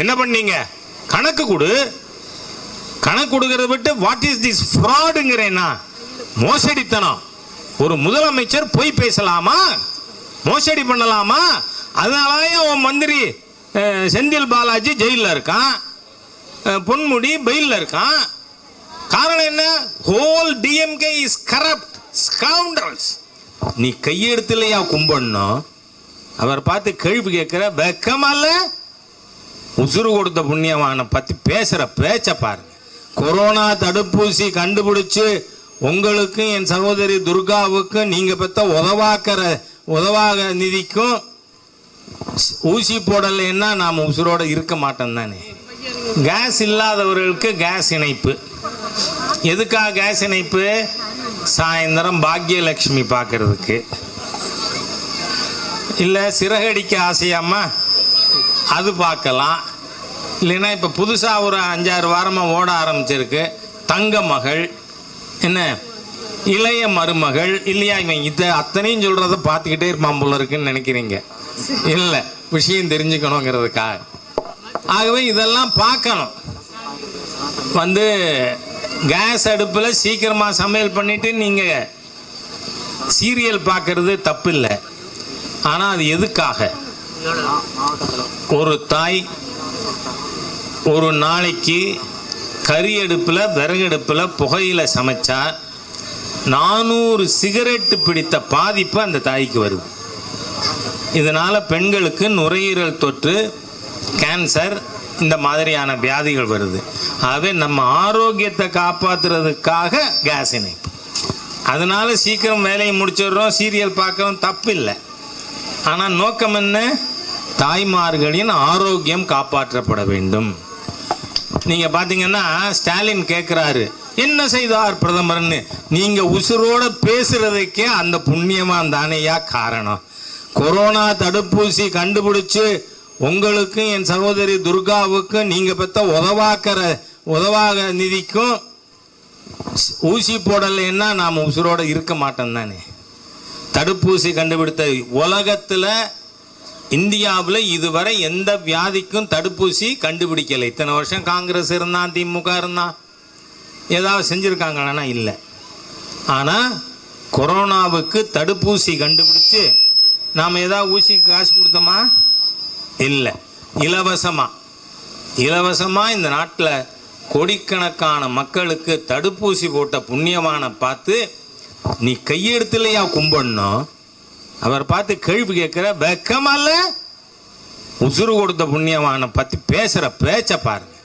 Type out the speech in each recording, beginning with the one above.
என்ன பண்ணீங்க? கணக்கு கொடு. கணக்கு கொடுக்கறத விட்டு வாட் இஸ் திஸ் ஃப்ராடுங்கிறேன்னா மோசடித்தனம். ஒரு முதலமைச்சர் பொய் பேசலாமா? மோசடி பண்ணலாமா? அதனாலதான் உன் மந்திரி செந்தில் பாலாஜி ஜெயிலில் இருக்கான்? பொன்முடி பெயிலில் இருக்கான்? காரணம் என்ன? Whole DMK is corrupt scoundrels நீ கையெடுத்துலையா கும்பிடணும் அவர் பார்த்து கேள்வி கேட்கிற வெக்கமல்ல? உசுறு கொடுத்த புண்ணியமான பத்தி பேசுற பேச்ச பாருங்க. கொரோனா தடுப்பூசி கண்டுபிடிச்சு உங்களுக்கும் என் சகோதரி துர்காவுக்கும் நீங்க பெத்த உதவாக்கிற உதவாக நிதிக்கும் ஊசி போடலைன்னா நாம் உசுரோட இருக்க மாட்டோம் தானே. கேஸ் இல்லாதவர்களுக்கு கேஸ் இணைப்பு. எதுக்காக கேஸ் இணைப்பு? சாயந்தரம் பாக்யலட்சுமி பார்க்கறதுக்கு இல்லை சிறகடிக்க ஆசையாமா அது பார்க்கலாம். இல்லைன்னா இப்போ புதுசாக ஒரு அஞ்சாறு வாரமாக ஓட ஆரம்பிச்சிருக்கு. தங்க மகள் என்ன இளைய மருமகள் இல்லையா இவன் இதை அத்தனையும் சொல்கிறத பார்த்துக்கிட்டே இருப்பான் போல இருக்குன்னு நினைக்கிறீங்க. இல்லை விஷயம் தெரிஞ்சுக்கணுங்கிறதுக்காக. ஆகவே இதெல்லாம் பார்க்கணும். வந்து கேஸ் அடுப்பில் சீக்கிரமாக சமையல் பண்ணிட்டு நீங்கள் சீரியல் பார்க்கறது தப்பு இல்லை ஆனால் அது எதுக்காக? ஒரு தாய் ஒரு நாளைக்கு கறி அடுப்பில் விறகடுப்பில் புகையில் சமைச்சா நானூறு சிகரெட்டு பிடித்த பாதிப்பு அந்த தாய்க்கு வருது இதனால் பெண்களுக்கு நுரையீரல் தொற்று கேன்சர் இந்த மாதிரியான வியாதிகள் வருது. ஆகவே நம்ம ஆரோக்கியத்தை காப்பாற்றுறதுக்காக கேஸ் இணைப்பு. அதனால் சீக்கிரம் வேலையை முடிச்சிடுறோம் சீரியல் பார்க்கறோம் தப்பு இல்லை ஆனால் நோக்கம் என்ன? தாய்மார்களின் ஆரோக்கியம் காப்பாற்றப்பட வேண்டும். நீங்க பாத்தீங்கன்னா ஸ்டாலின் கேட்கிறாரு என்ன செய்தார் பிரதமர்னு. நீங்க உசுரோட பேசுறதுக்கே அந்த புண்ணியமாக தானேயா காரணம். கொரோனா தடுப்பூசி கண்டுபிடிச்சு உங்களுக்கும் என் சகோதரி துர்காவுக்கும் நீங்க பெத்த உதவாக்கிற உதவாக நிதிக்கும் ஊசி போடலைன்னா நாம் உசுரோட இருக்க மாட்டோம் தானே. தடுப்பூசி கண்டுபிடித்த உலகத்துல இந்தியாவில் இதுவரை எந்த வியாதிக்கும் தடுப்பூசி கண்டுபிடிக்கலை. இத்தனை வருஷம் காங்கிரஸ் இருந்தான் திமுக இருந்தான். ஏதாவது செஞ்சுருக்காங்கன்னா இல்லை. ஆனால் கொரோனாவுக்கு தடுப்பூசி கண்டுபிடிச்சு நாம் ஏதாவது ஊசிக்கு காசு கொடுத்தோமா? இல்லை. இலவசமாக இலவசமாக இந்த நாட்டில் கோடிக்கணக்கான மக்களுக்கு தடுப்பூசி போட்ட புண்ணியவானை பார்த்து நீ கையெடுத்துலையா கும்பிடணும்? அவர் பார்த்து கேள்வி கேட்கிற வெக்கமல்ல? உசுறு கொடுத்த புண்ணியவானை பற்றி பேசுகிற பேச்ச பாருங்க.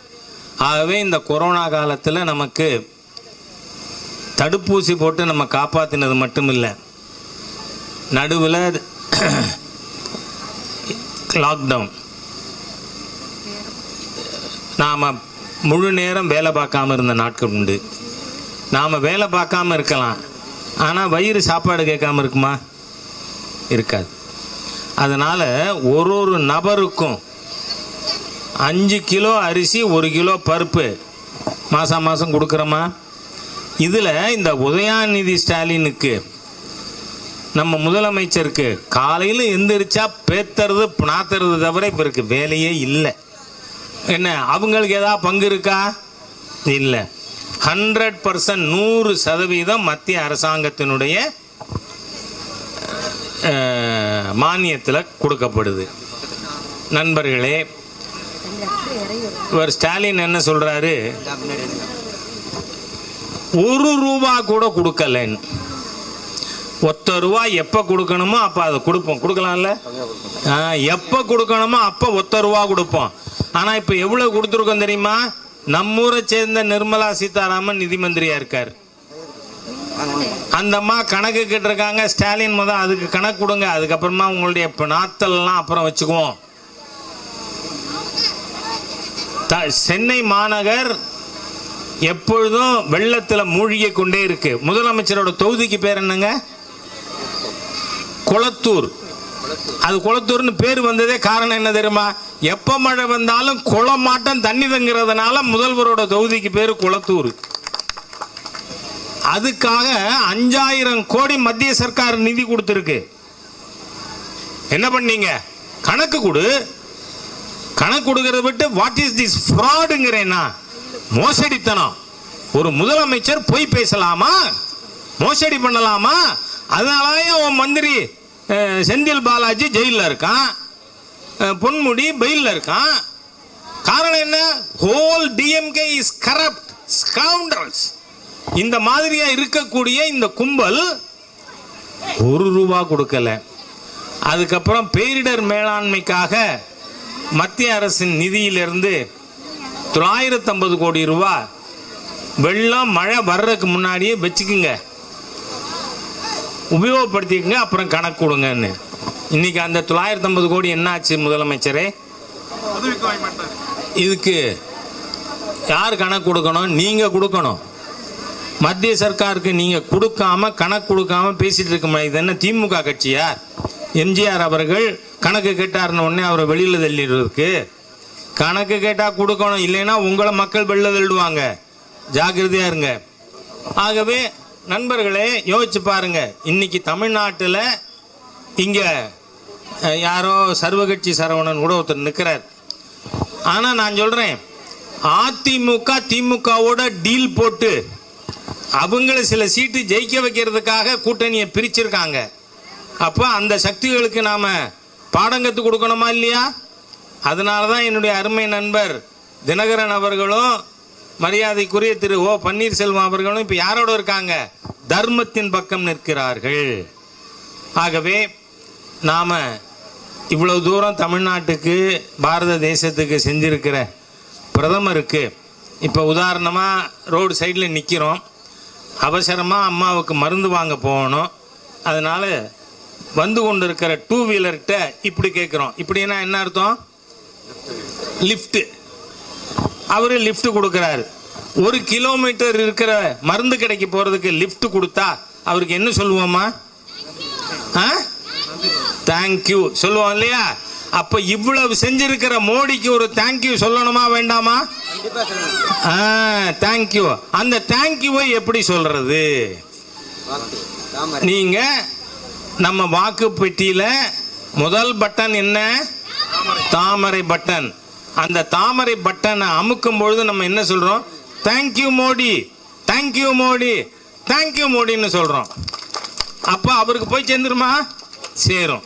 ஆகவே இந்த கொரோனா காலத்தில் நமக்கு தடுப்பூசி போட்டு நம்ம காப்பாற்றினது மட்டும் இல்லை நடுவில் லாக்டவுன் நாம் முழு நேரம் வேலை பார்க்காம இருந்த நாட்கள் உண்டு. நாம் வேலை பார்க்காம இருக்கலாம். ஆனால் வயிறு சாப்பாடு கேட்காம இருக்குமா? இருக்காது. அதனால் ஒரு ஒரு நபருக்கும் அஞ்சு கிலோ அரிசி ஒரு கிலோ பருப்பு மாதம் மாதம் கொடுக்குறோமா? இதில் இந்த உதயாநிதி ஸ்டாலினுக்கு நம்ம முதலமைச்சருக்கு காலையில் எந்திரிச்சா பேத்துறது நாத்துறது தவிர இவருக்கு வேலையே இல்லை. என்ன அவங்களுக்கு ஏதாவது பங்கு இருக்கா? இல்லை. ஹண்ட்ரட் பர்சன்ட் நூறு சதவீதம் மத்திய அரசாங்கத்தினுடைய மானியத்தில் கொடுக்கப்படுது. நண்பர்களே இவர் ஸ்டாலின் என்ன சொல்கிறாரு ஒரு ரூபா கூட கொடுக்கலன்னு ஒத்த ரூபா எப்போ கொடுக்கணுமோ அப்போ அதை கொடுப்போம். கொடுக்கலாம்ல? எப்போ கொடுக்கணுமோ அப்போ ஒத்த ரூபா கொடுப்போம். ஆனால் இப்போ எவ்வளோ கொடுத்துருக்கோம் தெரியுமா? நம்மூரை சேர்ந்த நிர்மலா சீதாராமன் நிதி மந்திரியா இருக்கார். அந்த அம்மா கணக்கு கேட்டிருக்காங்க ஸ்டாலின் முதல் அதுக்கு கணக்கு கொடுங்க அதுக்கப்புறமா உங்களுடைய நாத்தல்லாம் அப்புறம் வச்சுக்குவோம். த- சென்னை மாநகர் எப்பொழுதும் வெள்ளத்தில் மூழ்கி கொண்டே இருக்கு. முதலமைச்சரோட தொகுதிக்கு பேர் என்னங்க? குளத்தூர். அது குளத்தூர்னு பேர் வந்ததே காரணம் என்ன தெரியுமா? எப்போ மழை வந்தாலும் குளமாட்டம் தண்ணி தங்குறதுனால முதல்வரோட தொகுதிக்கு பேர் குளத்தூர். அதுக்காக அஞ்சாயிரம் கோடி மத்திய சர்க்கார் நிதி கொடுத்துருக்கு. என்ன பண்ணீங்க? கணக்கு கொடு. கணக்கு கொடுக்கறத விட்டு வாட் இஸ் திஸ் ஃப்ராடுங்கிறேன்னா மோசடித்தனம். ஒரு முதலமைச்சர் பொய் பேசலாமா? மோசடி பண்ணலாமா? அதனாலயே உன் மந்திரி செந்தில் பாலாஜி ஜெயிலில் இருக்கான். பொன்முடி பெயிலில் இருக்கான். காரணம் என்ன? Whole DMK is corrupt scoundrels இந்த மாதிரியா இருக்கக்கூடிய இந்த கும்பல் ஒரு ரூபா கொடுக்கல. அதுக்கப்புறம் பேரிடர் மேலாண்மைக்காக மத்திய அரசின் நிதியிலிருந்து தொள்ளாயிரத்தி ஐம்பது கோடி ரூபா வெள்ளம் மழை வர்றதுக்கு முன்னாடியே வச்சுக்குங்க. உபயோகப்படுத்திக்கங்க அப்புறம் கணக்கு கொடுங்கன்னு. இன்னைக்கு அந்த தொள்ளாயிரத்தி ஐம்பது கோடி என்னாச்சு முதலமைச்சரே? இதுக்கு யார் கணக்கு கொடுக்கணும்? நீங்க கொடுக்கணும். மத்திய சர்க்காருக்கு நீங்கள் கொடுக்காம கணக்கு கொடுக்காம பேசிட்டு இருக்க முடியாது. இது என்ன திமுக கட்சியா? எம்ஜிஆர் அவர்கள் கணக்கு கேட்டார்னு உடனே அவரை வெளியில் தள்ளிடுறதுக்கு. கணக்கு கேட்டால் கொடுக்கணும் இல்லைன்னா உங்களை மக்கள் வெளில தள்ளுவாங்க. ஜாக்கிரதையா இருங்க. ஆகவே நண்பர்களே யோசிச்சு பாருங்க. இன்னைக்கு தமிழ்நாட்டில் இங்கே யாரோ சர்வகட்சி சரவணன் கூட ஒருத்தர் நிற்கிறார் ஆனால் நான் சொல்கிறேன் அதிமுக திமுகவோட டீல் போட்டு அவங்கள சில சீட்டு ஜெயிக்க வைக்கிறதுக்காக கூட்டணியை பிரிச்சிருக்காங்க. அப்போ அந்த சக்திகளுக்கு நாம் பாடம் கற்றுக் கொடுக்கணுமா இல்லையா? அதனால தான் என்னுடைய அருமை நண்பர் தினகரன் அவர்களும் மரியாதைக்குரிய திரு ஓ பன்னீர்செல்வம் அவர்களும் இப்போ யாரோட இருக்காங்க? தர்மத்தின் பக்கம் நிற்கிறார்கள். ஆகவே நாம் இவ்வளவு தூரம் தமிழ்நாட்டுக்கு பாரத தேசத்துக்கு செஞ்சிருக்கிற பிரதமருக்கு இப்போ உதாரணமாக ரோடு சைடில் நிற்கிறோம் அவசரமாக அம்மாவுக்கு மருந்து வாங்க போகணும். அதனால் வந்து கொண்டு இருக்கிற டூ வீலர்கிட்ட இப்படி கேட்குறோம் இப்படின்னா என்ன அர்த்தம்? லிஃப்ட்டு அவர் லிஃப்ட் கொடுக்குறாரு. ஒரு கிலோமீட்டர் இருக்கிற மருந்து கடைக்கு போகிறதுக்கு லிஃப்ட் கொடுத்தா அவருக்கு என்ன சொல்லுவோமா ஆ? தேங்க்யூ சொல்லுவோம் இல்லையா? அப்ப இவ்வளவு செஞ்சிருக்கிற மோடிக்கு ஒரு தேங்க்யூ சொல்லணுமா வேண்டாமா? தேங்க்யூ அந்த தேங்க்யூவை எப்படி சொல்றது? நீங்க நம்ம வாக்கு பெட்டியில முதல் பட்டன் என்ன? தாமரை. பட்டன் அந்த தாமரை பட்டனை அமுக்கும் பொழுது நம்ம என்ன சொல்றோம்? Thank you Modi. Thank you Modi. Thank you மோடின்னு சொல்றோம். அப்ப அவருக்கு போய் சேர்ந்துருமா? சேரும்.